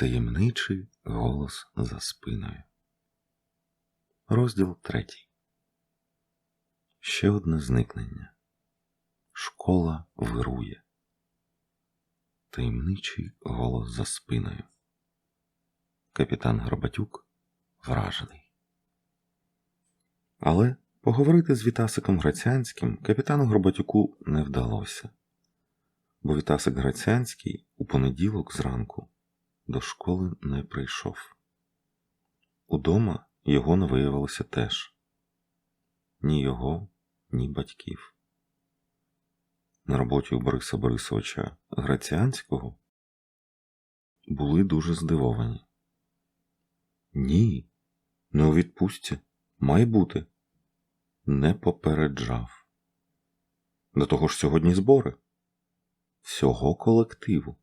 Таємничий голос за спиною. Розділ третій. Ще одне зникнення. Школа вирує. Таємничий голос за спиною. Капітан Горбатюк вражений. Але поговорити з Вітасиком Грацянським капітану Горбатюку не вдалося, бо Вітасик Грацянський у понеділок зранку до школи не прийшов. Удома його не виявилося теж ні його, ні батьків. На роботі у Бориса Борисовича Граціанського були дуже здивовані. Ні, не у відпустці, має бути. Не попереджав. До того ж сьогодні збори всього колективу.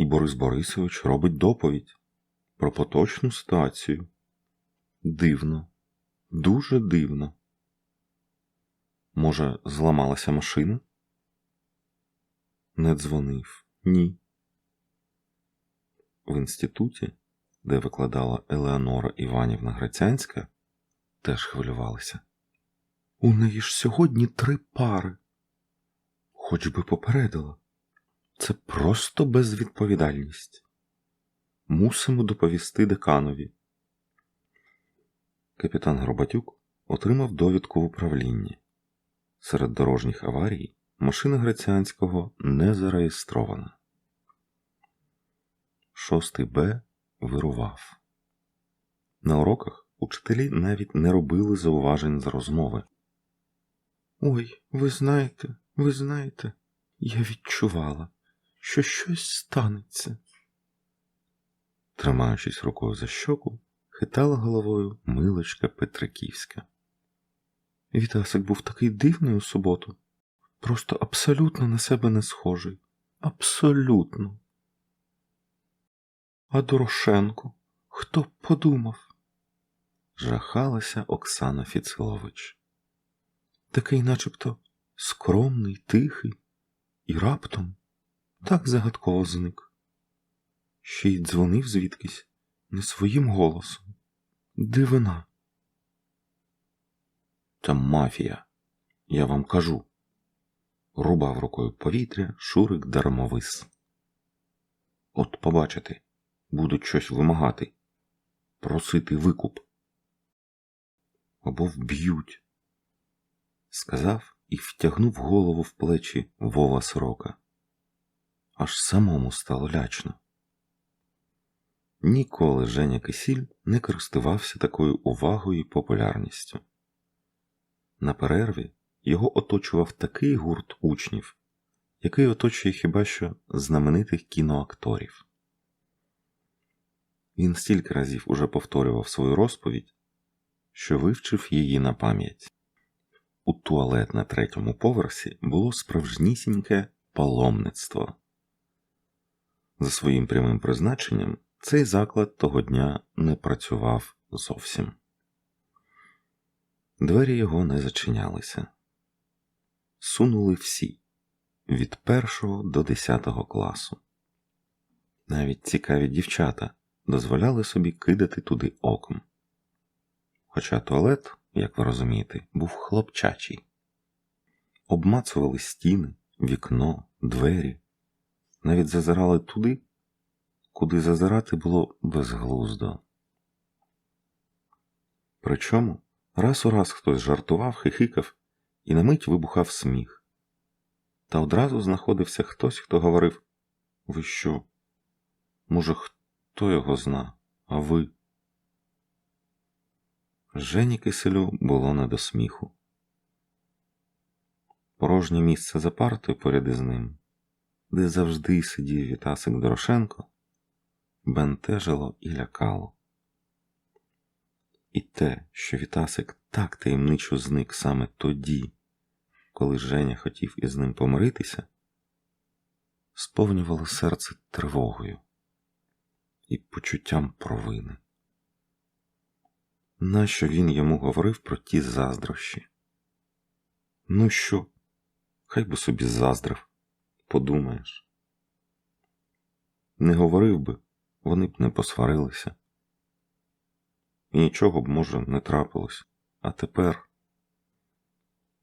І Борис Борисович робить доповідь про поточну ситуацію. Дивно, дуже дивно. Може, зламалася машина? Не дзвонив, ні. В інституті, де викладала Елеонора Іванівна Грацянська, теж хвилювалися. У неї ж сьогодні три пари. Хоч би попередила. Це просто безвідповідальність. Мусимо доповісти деканові. Капітан Горбатюк отримав довідку в управлінні. Серед дорожніх аварій машина Граціанського не зареєстрована. Шостий Б вирував. На уроках учителі навіть не робили зауважень з розмови. Ой, ви знаєте, ви знаєте, я відчувала, що щось станеться. Тримаючись рукою за щоку, хитала головою милочка Петриківська. Вітасик був такий дивний у суботу, просто абсолютно на себе не схожий. Абсолютно. А Дорошенко, хто б подумав? жахалася Оксана Фіцилович. Такий начебто скромний, тихий, і раптом так загадково зник. Ще й дзвонив звідкись не своїм голосом. Дивина. Це мафія, я вам кажу. Рубав рукою повітря Шурик дармовис. От побачите, будуть щось вимагати, просити викуп. Або вб'ють, сказав і втягнув голову в плечі Вова сорока. Аж самому стало лячно. Ніколи Женя Кисіль не користувався такою увагою і популярністю. На перерві його оточував такий гурт учнів, який оточує хіба що знаменитих кіноакторів. Він стільки разів уже повторював свою розповідь, що вивчив її на пам'ять. У туалет на третьому поверсі було справжнісіньке паломництво. За своїм прямим призначенням цей заклад того дня не працював зовсім. Двері його не зачинялися. Сунули всі від першого до десятого класу. Навіть цікаві дівчата дозволяли собі кидати туди оком. Хоча туалет, як ви розумієте, був хлопчачий. Обмацували стіни, вікно, двері, навіть зазирали туди, куди зазирати було безглуздо. Причому раз у раз хтось жартував, хихикав і на мить вибухав сміх. Та одразу знаходився хтось, хто говорив Ви що? Може, хто його зна, а ви? Жені киселю було не до сміху. Порожнє місце за партою поряд із ним, де завжди сидів Вітасик Дорошенко, бентежило і лякало. І те, що Вітасик так таємничо зник саме тоді, коли Женя хотів із ним помиритися, сповнювало серце тривогою і почуттям провини. Нащо він йому говорив про ті заздрощі? Ну що, хай би собі заздрив, подумаєш. Не говорив би, вони б не посварилися. І нічого б, може, не трапилось. А тепер.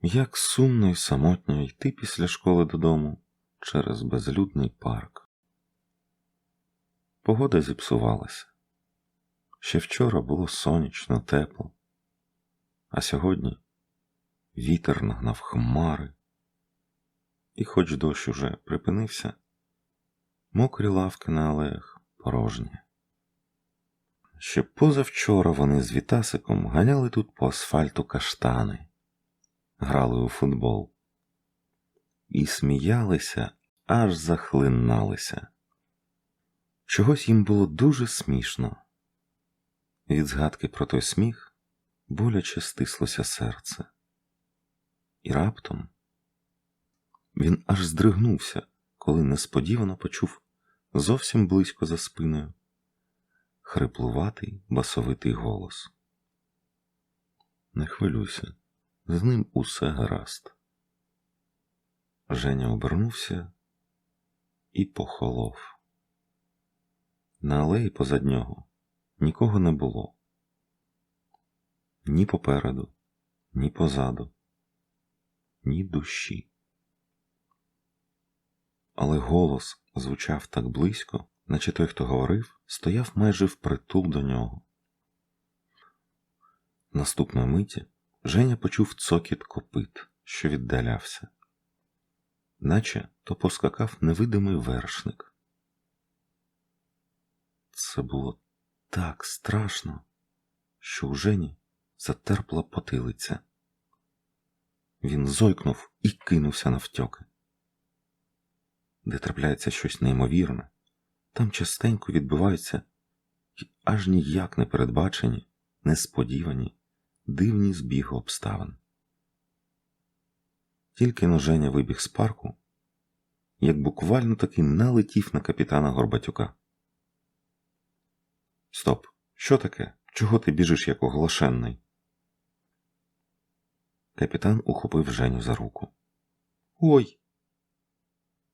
Як сумно і самотньо йти після школи додому через безлюдний парк. Погода зіпсувалася. Ще вчора було сонячно, тепло, а сьогодні вітер нагнав хмари, і, хоч дощ уже припинився, мокрі лавки на алеях порожні. Ще позавчора вони з Вітасиком ганяли тут по асфальту каштани, грали у футбол і сміялися, аж захлиналися. Чогось їм було дуже смішно. Від згадки про той сміх боляче стислося серце. І раптом він аж здригнувся, коли несподівано почув зовсім близько за спиною хриплуватий басовитий голос. Не хвилюйся, з ним усе гаразд. Женя обернувся і похолов. На алеї позад нього нікого не було ні попереду, ні позаду, ні душі. Але голос звучав так близько, наче той, хто говорив, стояв майже впритул до нього. Наступної миті Женя почув цокіт копит, що віддалявся, наче то поскакав невидимий вершник. Це було так страшно, що у Жені затерпла потилиця. Він зойкнув і кинувся навтьоки. Де трапляється щось неймовірне, там частенько відбуваються аж ніяк не передбачені, несподівані, дивні збіги обставин. Тільки но Женя вибіг з парку, як буквально таки налетів на капітана Горбатюка. Стоп, що таке? Чого ти біжиш як оголошенний? Капітан ухопив Женю за руку. Ой.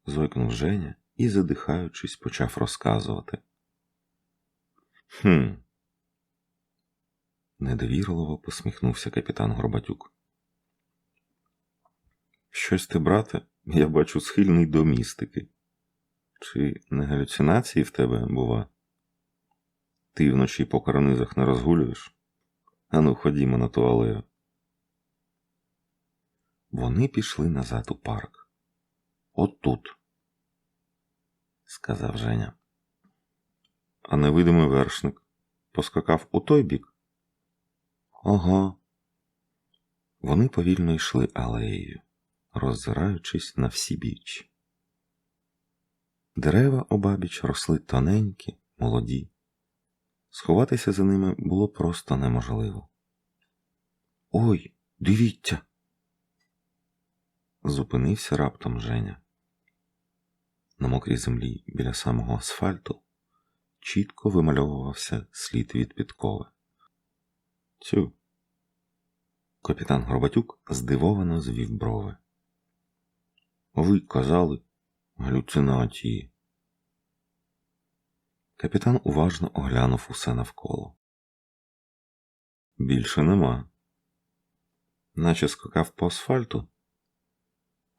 Зойкнув Женя і, задихаючись, почав розказувати. Хм. Недовірливо посміхнувся капітан Горбатюк. Щось ти, брате, я бачу схильний до містики. Чи не галюцинації в тебе, бува? Ти вночі по карнизах не розгулюєш? Ану, ходімо на ту алею. Вони пішли назад у парк. От тут, сказав Женя. А невидимий вершник поскакав у той бік. Ага. Вони повільно йшли алеєю, роззираючись на всі біч. Дерева обабіч росли тоненькі, молоді. Сховатися за ними було просто неможливо. Ой, дивіться. Зупинився раптом Женя. На мокрій землі біля самого асфальту чітко вимальовувався слід від підкови. Цю. Капітан Горбатюк здивовано звів брови. Ви казали галюцинації. Капітан уважно оглянув усе навколо. Більше нема. Наче скакав по асфальту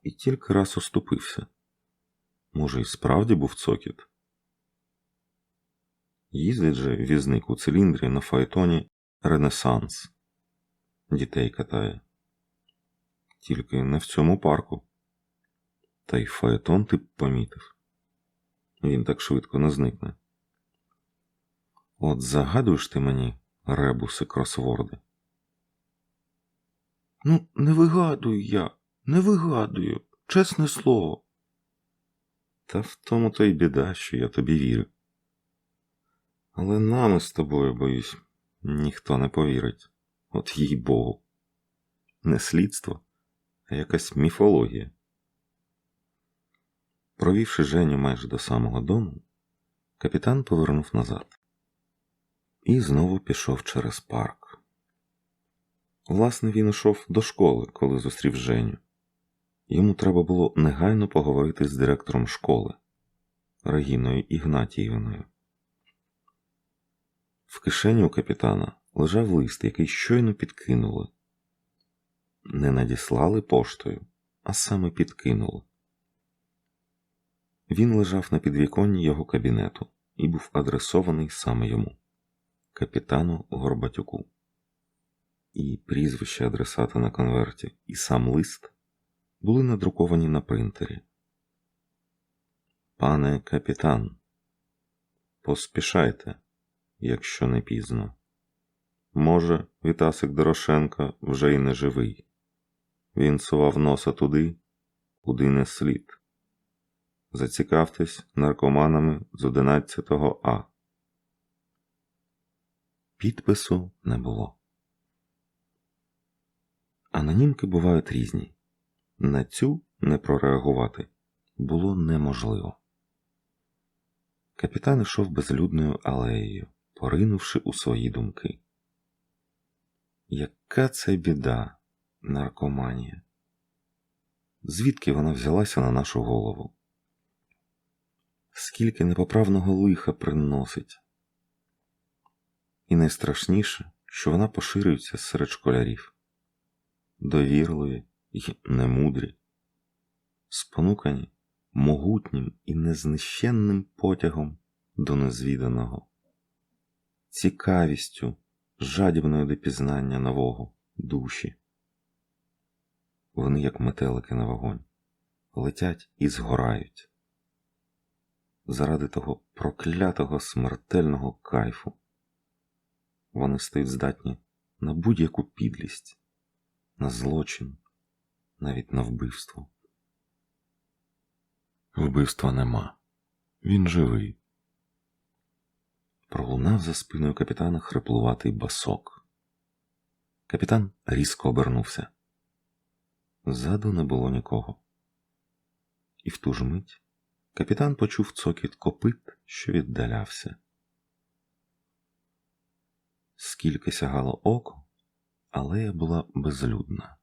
і тільки раз оступився. Може, і справді був цокіт. Їздить же візник у циліндрі на фаетоні Ренесанс. Дітей катає. Тільки не в цьому парку. Та й фаетон ти б помітив. Він так швидко не зникне. От загадуєш ти мені ребуси кросворди. Ну, не вигадую я, не вигадую, чесне слово. Та в тому то й біда, що я тобі вірю. Але нами з тобою, боюсь, ніхто не повірить. От їй Богу. Не слідство, а якась міфологія. Провівши Женю майже до самого дому, капітан повернув назад і знову пішов через парк. Власне, він йшов до школи, коли зустрів Женю. Йому треба було негайно поговорити з директором школи, Регіною Ігнатіївною. В кишені у капітана лежав лист, який щойно підкинули. Не надіслали поштою, а саме підкинули. Він лежав на підвіконні його кабінету і був адресований саме йому, капітану Горбатюку. І прізвище адресата на конверті, і сам лист були надруковані на принтері. Пане капітан, поспішайте, якщо не пізно. Може, Вітасик Дорошенко вже й не живий. Він сував носа туди, куди не слід. Зацікавтесь наркоманами з 11 А. Підпису не було. Анонімки бувають різні. На цю не прореагувати було неможливо. Капітан йшов безлюдною алеєю, поринувши у свої думки. Яка це біда, наркоманія? Звідки вона взялася на нашу голову? Скільки непоправного лиха приносить? І найстрашніше, що вона поширюється серед школярів, довірливі і немудрі, спонукані могутнім і незнищенним потягом до незвіданого, цікавістю, жадібною до пізнання нового душі. Вони, як метелики на вогонь, летять і згорають. Заради того проклятого смертельного кайфу вони стають здатні на будь-яку підлість, на злочин, навіть на вбивство. Вбивства нема. Він живий. Пролунав за спиною капітана хриплуватий басок. Капітан різко обернувся. Ззаду не було нікого. І в ту ж мить капітан почув цокіт копит, що віддалявся. Скільки сягало око, алея була безлюдна.